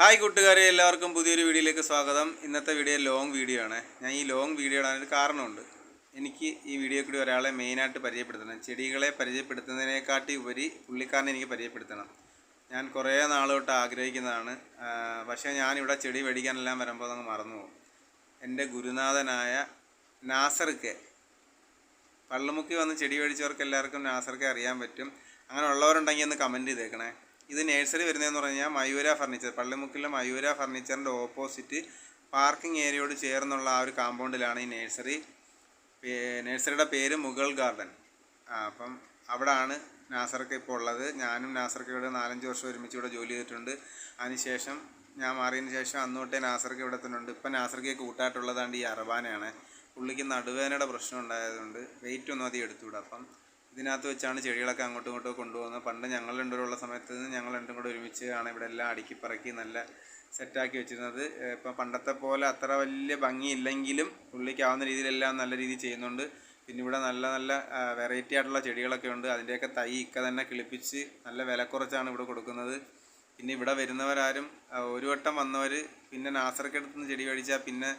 Hi കൂട്ടുകാരെ എല്ലാവർക്കും പുതിയൊരു വീഡിയോയിലേക്ക് സ്വാഗതം. ഇന്നത്തെ വീഡിയോ ലോങ് വീഡിയോ ആണ്. ഞാൻ ഈ ലോങ് വീഡിയോ ഇടാനൊരു കാരണമുണ്ട്. എനിക്ക് ഈ വീഡിയോ കൂടി ഒരാളെ മെയിനായിട്ട് പരിചയപ്പെടുത്തണം. ചെടികളെ പരിചയപ്പെടുത്തുന്നതിനെക്കാട്ടി ഉപരി പുള്ളിക്കാരനെ എനിക്ക് പരിചയപ്പെടുത്തണം. ഞാൻ കുറേ നാളോട്ട് ആഗ്രഹിക്കുന്നതാണ്. പക്ഷേ ഞാനിവിടെ ചെടി മേടിക്കാനെല്ലാം വരുമ്പോൾ അങ്ങ് മറന്നു പോകും. എന്റെ ഗുരുനാഥനായ നാസർക്ക് പള്ളുമുക്കി വന്ന് ചെടി മേടിച്ചവർക്ക് എല്ലാവർക്കും നാസർക്ക് അറിയാൻ പറ്റും. അങ്ങനെ ഉള്ളവരുണ്ടെങ്കിൽ ഒന്ന് കമന്റ് ചെയ്തേക്കണേ. ഇത് നേഴ്സറി വരുന്നതെന്ന് പറഞ്ഞു കഴിഞ്ഞാൽ മയൂര ഫർണിച്ചർ പള്ളിമുക്കിലെ മയൂര ഫർണിച്ചറിന്റെ ഓപ്പോസിറ്റ് പാർക്കിംഗ് ഏരിയയോട് ചേർന്നുള്ള ആ ഒരു കാമ്പൗണ്ടിലാണ് ഈ നേഴ്സറി നേഴ്സറിയുടെ പേര് മുഗൾ ഗാർഡൻ ആ അപ്പം അവിടാണ് നാസർക്ക് ഇപ്പോൾ ഉള്ളത്. ഞാനും നാസർക്ക് ഇവിടെ നാലഞ്ച് വർഷം ഒരുമിച്ച് ഇവിടെ ജോലി ചെയ്തിട്ടുണ്ട്. അതിനുശേഷം ഞാൻ മാറിയതിന് ശേഷം അന്ന് തൊട്ടേ നാസർക്ക് ഇവിടെ തന്നെ ഉണ്ട്. ഇപ്പം നാസർക്ക് കൂട്ടായിട്ടുള്ളതാണ്ട് ഈ അറബാനയാണ്. പുള്ളിക്ക് നടുവേദനയുടെ പ്രശ്നം ഉണ്ടായതുകൊണ്ട് വെയിറ്റ് ഒന്നും അധികം എടുത്തുകൂടാ അപ്പം ഇതിനകത്ത് വെച്ചാണ് ചെടികളൊക്കെ അങ്ങോട്ടും ഇങ്ങോട്ടും കൊണ്ടുപോകുന്നത്. പണ്ട് ഞങ്ങൾ രണ്ടുപേരുള്ള സമയത്ത് ഞങ്ങൾ രണ്ടും കൂടെ ഒരുമിച്ച് ആണ് ഇവിടെ എല്ലാം അടുക്കി പറക്കി നല്ല സെറ്റാക്കി വെച്ചിരുന്നത്. ഇപ്പം പണ്ടത്തെ പോലെ അത്ര വലിയ ഭംഗിയില്ലെങ്കിലും പുള്ളിക്കാവുന്ന രീതിയിലെല്ലാം നല്ല രീതിയിൽ ചെയ്യുന്നുണ്ട്. പിന്നെ ഇവിടെ നല്ല നല്ല വെറൈറ്റി ആയിട്ടുള്ള ചെടികളൊക്കെ ഉണ്ട്. അതിന്റെയൊക്കെ തൈ ഇക്ക തന്നെ കിളിപ്പിച്ച് നല്ല വില കുറച്ചാണ് ഇവിടെ കൊടുക്കുന്നത്. പിന്നെ ഇവിടെ വരുന്നവരാരും ഒരു വട്ടം വന്നവർ പിന്നെ നാസർക്കടുത്ത് നിന്ന് ചെടി മേടിച്ചാൽ പിന്നെ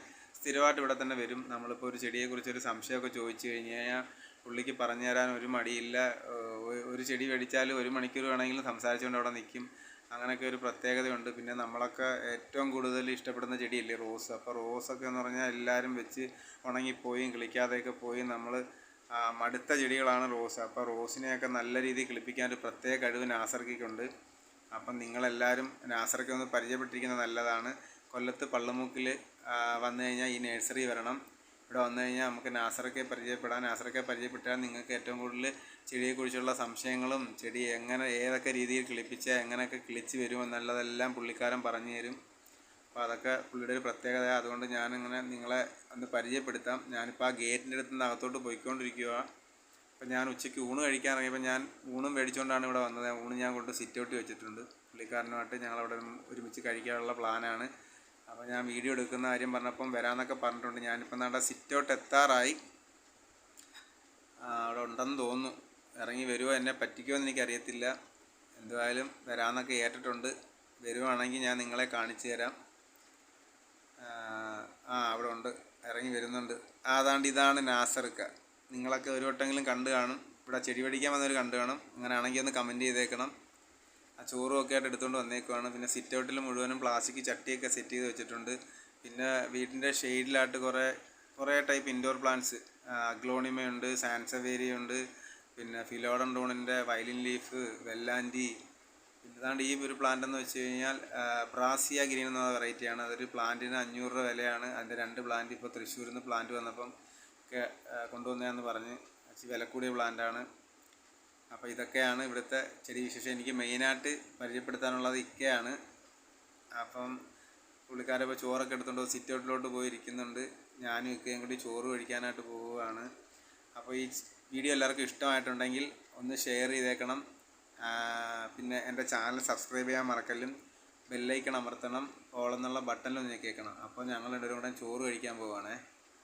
സ്ഥിരമായിട്ട് ഇവിടെ തന്നെ വരും. നമ്മളിപ്പോൾ ഒരു ചെടിയെക്കുറിച്ച് ഒരു സംശയമൊക്കെ ചോദിച്ചു കഴിഞ്ഞ് കഴിഞ്ഞാൽ പുള്ളിക്ക് പറഞ്ഞു തരാൻ ഒരു മടിയില്ല. ഒരു ചെടി മേടിച്ചാൽ ഒരു മണിക്കൂർ വേണമെങ്കിലും സംസാരിച്ചുകൊണ്ട് അവിടെ നിൽക്കും അങ്ങനെയൊക്കെ ഒരു പ്രത്യേകതയുണ്ട്. പിന്നെ നമ്മളൊക്കെ ഏറ്റവും കൂടുതൽ ഇഷ്ടപ്പെടുന്ന ചെടിയല്ലേ റോസ്. അപ്പോൾ റോസൊക്കെ എന്ന് പറഞ്ഞാൽ എല്ലാവരും വെച്ച് ഉണങ്ങിപ്പോയും കിളിക്കാതെയൊക്കെ പോയി നമ്മൾ മടുത്ത ചെടികളാണ് റോസ്. അപ്പോൾ റോസിനെയൊക്കെ നല്ല രീതിയിൽ കിളിപ്പിക്കാൻ ഒരു പ്രത്യേക കഴിവ് നാസർക്കിക്കുണ്ട് അപ്പം നിങ്ങളെല്ലാവരും നാസറൊക്കെ ഒന്ന് പരിചയപ്പെട്ടിരിക്കുന്നത് നല്ലതാണ്. കൊല്ലത്ത് പള്ളുമുക്കിൽ വന്നു കഴിഞ്ഞാൽ ഈ നേഴ്സറി വരണം. ഇവിടെ വന്നു കഴിഞ്ഞാൽ നമുക്ക് നാസറൊക്കെ പരിചയപ്പെടാം. നാസറൊക്കെ പരിചയപ്പെട്ടാൽ നിങ്ങൾക്ക് ഏറ്റവും കൂടുതൽ ചെടിയെക്കുറിച്ചുള്ള സംശയങ്ങളും ചെടി എങ്ങനെ ഏതൊക്കെ രീതിയിൽ കിളിപ്പിച്ചാൽ എങ്ങനെയൊക്കെ കിളിച്ച് വരുമെന്നുള്ളതെല്ലാം പുള്ളിക്കാരൻ പറഞ്ഞു തരും. അപ്പോൾ അതൊക്കെ പുള്ളിയുടെ ഒരു പ്രത്യേകത. അതുകൊണ്ട് ഞാനിങ്ങനെ നിങ്ങളെ ഒന്ന് പരിചയപ്പെടുത്താം. ഞാനിപ്പോൾ ആ ഗേറ്റിന്റെ അടുത്ത് നിന്ന് അകത്തോട്ട് പോയിക്കൊണ്ടിരിക്കുക അപ്പം ഞാൻ ഉച്ചയ്ക്ക് ഊണ് കഴിക്കാൻ ഇറങ്ങിയപ്പോൾ ഞാൻ ഊണും മേടിച്ചുകൊണ്ടാണ് ഇവിടെ വന്നത്. ഊണ് ഞാൻ കൊണ്ട് സിറ്റ് ഔട്ട് വെച്ചിട്ടുണ്ട്. പുള്ളിക്കാരനുമായിട്ട് ഞങ്ങളവിടെ ഒരുമിച്ച് കഴിക്കാനുള്ള പ്ലാനാണ്. അപ്പോൾ ഞാൻ വീഡിയോ എടുക്കുന്ന കാര്യം പറഞ്ഞപ്പം വരാമെന്നൊക്കെ പറഞ്ഞിട്ടുണ്ട്. ഞാനിപ്പോൾ നാണ്ട സിറ്റ് ഔട്ട് എത്താറായി. അവിടെ ഉണ്ടെന്ന് തോന്നുന്നു. ഇറങ്ങി വരുമോ എന്നെ പറ്റിക്കോ എന്ന് എനിക്കറിയത്തില്ല. എന്തായാലും വരാമെന്നൊക്കെ ഏറ്റിട്ടുണ്ട്. വരുവാണെങ്കിൽ ഞാൻ നിങ്ങളെ കാണിച്ചു തരാം. ആ, അവിടെ ഉണ്ട്. ഇറങ്ങി വരുന്നുണ്ട്. അതാണ്ട് ഇതാണ് നാസർക്ക. നിങ്ങളൊക്കെ ഒരു വട്ടെങ്കിലും കണ്ടു കാണും. ഇവിടെ ചെടി പഠിക്കാൻ വന്നവർ കണ്ടു കാണും. അങ്ങനെയാണെങ്കിൽ ഒന്ന് കമന്റ് ചെയ്തേക്കണം. ആ ചോറും ഒക്കെ ആയിട്ട് എടുത്തുകൊണ്ട് വന്നേക്കുവാണ്. പിന്നെ സിറ്റ് ഔട്ടിൽ മുഴുവനും പ്ലാസ്റ്റിക് ചട്ടിയൊക്കെ സെറ്റ് ചെയ്ത് വെച്ചിട്ടുണ്ട്. പിന്നെ വീടിന്റെ ഷെയ്ഡിലായിട്ട് കുറേ കുറേ ടൈപ്പ് ഇൻഡോർ പ്ലാന്റ്സ് അഗ്ലോണിമയുണ്ട് സാൻസവേരിയ ഉണ്ട് പിന്നെ ഫിലോഡൻഡോണിന്റെ വയലിൻ ലീഫ് വെല്ലാൻഡി ഇതാണ്ട് ഈ ഒരു പ്ലാന്റ് എന്ന് വെച്ച് കഴിഞ്ഞാൽ ബ്രാസിയ ഗ്രീൻ എന്ന വെറൈറ്റിയാണ് അതൊരു പ്ലാന്റിന് അഞ്ഞൂറ് രൂപ വിലയാണ്. അതിന്റെ രണ്ട് പ്ലാന്റ് ഇപ്പോൾ തൃശ്ശൂരിൽ നിന്ന് പ്ലാന്റ് വന്നപ്പം കൊണ്ടുവന്നതെന്ന് പറഞ്ഞ്. വില കൂടിയ പ്ലാന്റാണ് അപ്പോൾ ഇതൊക്കെയാണ് ഇവിടുത്തെ ചെടി വിശേഷം. എനിക്ക് മെയിനായിട്ട് പരിചയപ്പെടുത്താനുള്ളത് ഇക്കയാണ്. അപ്പം പുള്ളിക്കാരിപ്പോൾ ചോറൊക്കെ എടുത്തുകൊണ്ട് സിറ്റ് ഔട്ടിലോട്ട് പോയിരിക്കുന്നുണ്ട് ഞാനും ഇക്കയും കൂടി ചോറ് കഴിക്കാനായിട്ട് പോവുകയാണ്. അപ്പോൾ ഈ വീഡിയോ എല്ലാവർക്കും ഇഷ്ടമായിട്ടുണ്ടെങ്കിൽ ഒന്ന് ഷെയർ ചെയ്തേക്കണം. പിന്നെ എന്റെ ചാനൽ സബ്സ്ക്രൈബ് ചെയ്യാൻ മറക്കല്ലും. ബെല്ലൈക്കൺ അമർത്തണം. ഓളെന്നുള്ള ബട്ടണിൽ ഒന്ന് ഞെക്കിയേക്കണം. അപ്പോൾ ഞങ്ങൾ രണ്ടുപേരും കൂടെ ചോറ് കഴിക്കാൻ പോവുകയാണേ.